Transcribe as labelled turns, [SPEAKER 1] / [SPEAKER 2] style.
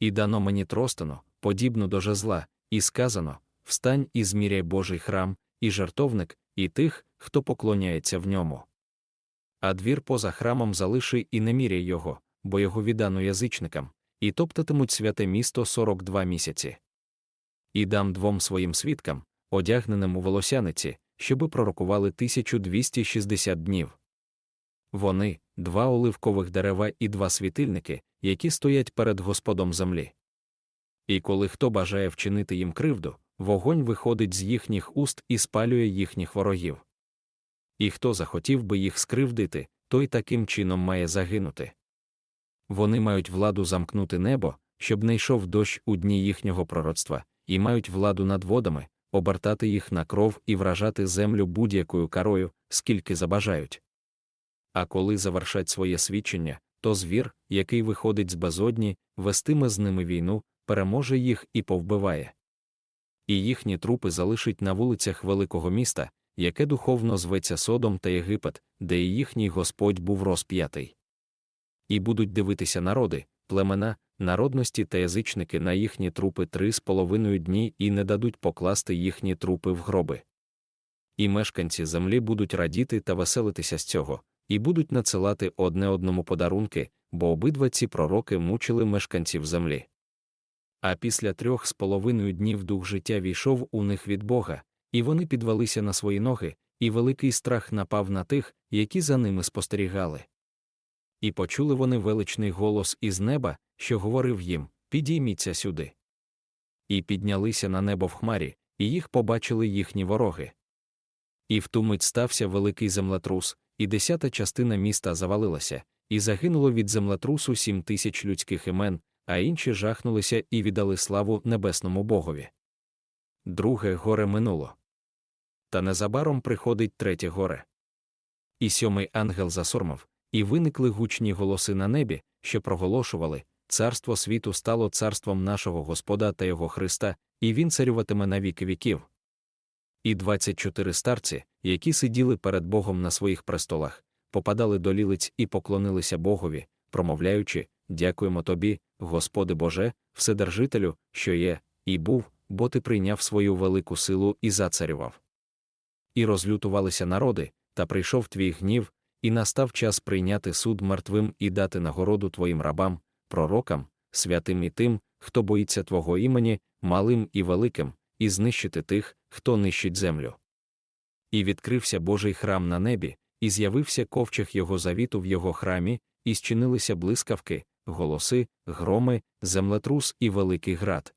[SPEAKER 1] і дано мені тростину, подібну до жезла, і сказано: Встань і зміряй Божий храм, і жертовник, і тих, хто поклоняється в ньому. А двір поза храмом залиши і не міряй його, бо його віддано язичникам, і топтатимуть святе місто 42 місяці. І дам двом своїм свідкам, одягненим у волосяниці, щоби пророкували 1260 днів. Вони два оливкових дерева і два світильники, які стоять перед Господом землі. І коли хто бажає вчинити їм кривду, вогонь виходить з їхніх уст і спалює їхніх ворогів. І хто захотів би їх скривдити, той таким чином має загинути. Вони мають владу замкнути небо, щоб не йшов дощ у дні їхнього пророцтва, і мають владу над водами, обертати їх на кров і вражати землю будь-якою карою, скільки забажають. А коли завершать своє свідчення, то звір, який виходить з безодні, вестиме з ними війну, переможе їх і повбиває. І їхні трупи залишить на вулицях великого міста, яке духовно зветься Содом та Єгипет, де і їхній Господь був розп'ятий. І будуть дивитися народи, племена, народності та язичники на їхні трупи три з половиною дні і не дадуть покласти їхні трупи в гроби. І мешканці землі будуть радіти та веселитися з цього, і будуть надсилати одне одному подарунки, бо обидва ці пророки мучили мешканців землі. А після трьох з половиною днів дух життя війшов у них від Бога, і вони підвелися на свої ноги, і великий страх напав на тих, які за ними спостерігали. І почули вони величний голос із неба, що говорив їм Підійміться сюди. І піднялися на небо в хмарі, і їх побачили їхні вороги. І в ту мить стався великий землетрус, і десята частина міста завалилася, і загинуло від землетрусу сім тисяч людських імен, а інші жахнулися і віддали славу небесному Богові. Друге горе минуло. Та незабаром приходить третє горе. І сьомий ангел засормав, і виникли гучні голоси на небі, що проголошували Царство світу стало царством нашого Господа та Його Христа, і він царюватиме на віки віків. І двадцять чотири старці, які сиділи перед Богом на своїх престолах, попадали до лілиць і поклонилися Богові, промовляючи Дякуємо тобі, Господи Боже, Вседержителю, що є, і був, бо ти прийняв свою велику силу і зацарював. І розлютувалися народи, та прийшов твій гнів, і настав час прийняти суд мертвим і дати нагороду твоїм рабам, пророкам, святим і тим, хто боїться Твого імені, малим і великим, і знищити тих, хто нищить землю. І відкрився Божий храм на небі, і з'явився ковчег його завіту в його храмі, і зчинилися блискавки, голоси, громи, землетрус і великий град.